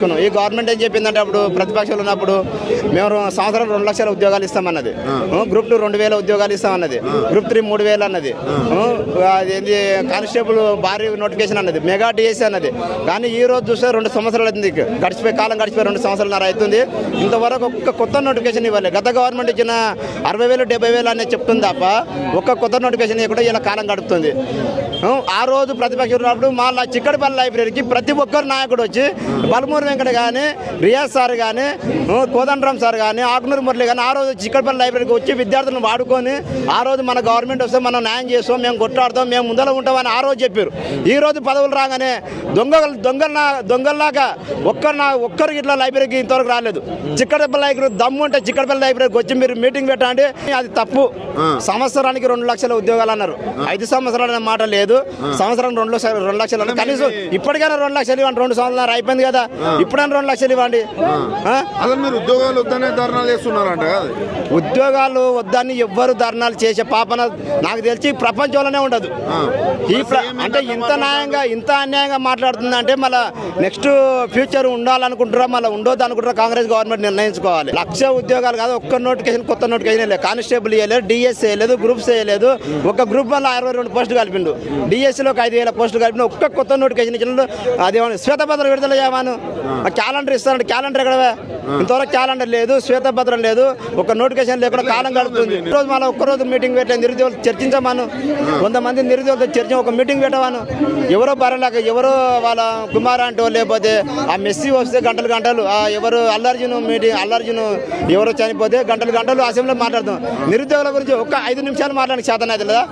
ఈ గవర్నమెంట్ ఏం చెప్పిందంటే అప్పుడు ప్రతిపక్షాలు ఉన్నప్పుడు మేము సంవత్సరం రెండు లక్షల ఉద్యోగాలు ఇస్తామన్నది. గ్రూప్ టూ రెండు వేల ఉద్యోగాలు ఇస్తామన్నది. గ్రూప్ త్రీ మూడు వేలు అన్నది. అదేంటి కానిస్టేబుల్ భారీ నోటిఫికేషన్ అన్నది. మెగా డిఎస్సీ అన్నది. కానీ ఈ రోజు చూస్తే రెండు సంవత్సరాలు అవుతుంది గడిచిపోయి కాలం గడిచిపోయి రెండు సంవత్సరాలన్నర అవుతుంది. ఇంతవరకు ఒక్క కొత్త నోటిఫికేషన్ ఇవ్వాలి. గత గవర్నమెంట్ ఇచ్చిన అరవై వేలు డెబ్బై వేలు అనేది చెప్తుంది తప్ప ఒక్క కొత్త నోటిఫికేషన్ ఇవ్వకుండా ఇలా కాలం గడుపుతుంది. ఆ, రోజు ప్రతిపక్షం ఉన్నప్పుడు మా చిక్కడపల్లి లైబ్రరీకి ప్రతి ఒక్కరు నాయకుడు వచ్చి బలమూరి వెంకట కానీ రియాజ్ సార్ కానీ కోదండరామ్ సార్ కానీ ఆకునూరు మురళి కానీ ఆ రోజు చిక్కడపల్లి లైబ్రరీకి వచ్చి విద్యార్థులను వాడుకొని ఆ రోజు మన గవర్నమెంట్ వస్తే మనం న్యాయం చేస్తాం మేము కొట్లాడతాం మేము ముందర ఉంటామని ఆ రోజు చెప్పారు. ఈ రోజు పదవులు రాగానే దొంగ దొంగల దొంగల్లాగా ఒక్కరు నా ఒక్కరికి ఇట్లా లైబ్రరీకి ఇంతవరకు రాలేదు. చిక్కడపల్లి లైబ్రరీ దమ్ము ఉంటే చిక్కడపల్లి లైబ్రరీకి వచ్చి మీరు మీటింగ్ పెట్టండి అది తప్పు. సంవత్సరానికి రెండు లక్షల ఉద్యోగాలు అన్నారు. ఐదు సంవత్సరాలు అనే మాట లేదు. సంవత్సరం రెండు లక్షలు రెండు లక్షలు. కనీసం ఇప్పటికైనా రెండు లక్షలు ఇవ్వండి రెండు సంవత్సరాలు అయిపోయింది కదా. ఇప్పుడైనా రెండు లక్షలు ఇవ్వండి? అసలు మీరు ఉద్యోగాలు వద్దనే ధర్నాలు చేస్తున్నారంట కదా. ఉద్యోగాలు వద్దని ఎవ్వరు ధర్నాలు చేసే పాపన నాకు తెలిసి ప్రపంచంలోనే ఉండదు. ఈ అంటే ఇంత న్యాయంగా ఇంత అన్యాయంగా మాట్లాడుతుంది అంటే మళ్ళీ నెక్స్ట్ ఫ్యూచర్ ఉండాలనుకుంటారా మళ్ళీ ఉండొద్దు అనుకుంటారా కాంగ్రెస్ గవర్నమెంట్ నిర్ణయించుకోవాలి. లక్ష ఉద్యోగాలు కాదు ఒక్క నోటిఫికేషన్ కొత్త నోటిఫికేషన్ లేదు. కానిస్టేబుల్ వేయలేదు డిఎస్ వేయలేదు గ్రూప్స్ వేయలేదు ఒక గ్రూప్ వల్ల అరవై రెండు పోస్టులు కలిపిండు. డిఎస్సీలో ఒక ఐదు వేల పోస్టులు కలిపిన ఒక్క కొత్త నోటిఫికేషన్ ఇచ్చిన అదేమన్నా శ్వేతపత్రం విడుదల చేయమాను? క్యాలెండర్ ఇస్తారంటే క్యాలెండర్ ఎక్కడవే ఇంతవరకు క్యాలెండర్ లేదు శ్వేతపత్రం లేదు ఒక నోటిఫికేషన్ లేకుండా కాలం గడుపుతుంది. ఈ రోజు మళ్ళీ ఒక్కరోజు మీటింగ్ పెట్టే నిరుద్యోగులు చర్చించమాను. వంద మంది నిరుద్యోగులతో చర్చ ఒక మీటింగ్ పెట్టవాను ఎవరో బరలేక ఎవరో వాళ్ళ కుమార్ అంటో లేకపోతే ఆ మెస్సీ వస్తే గంటలు గంటలు ఆ ఎవరు అల్లర్జున్ మీటింగ్ అల్లర్జున్ ఎవరో చనిపోతే గంటలు గంటలు అసెంబ్లీలో మాట్లాడతాం. నిరుద్యోగుల గురించి ఒక్క ఐదు నిమిషాలు మాట్లాడడానికి చేతనైతే లేదా?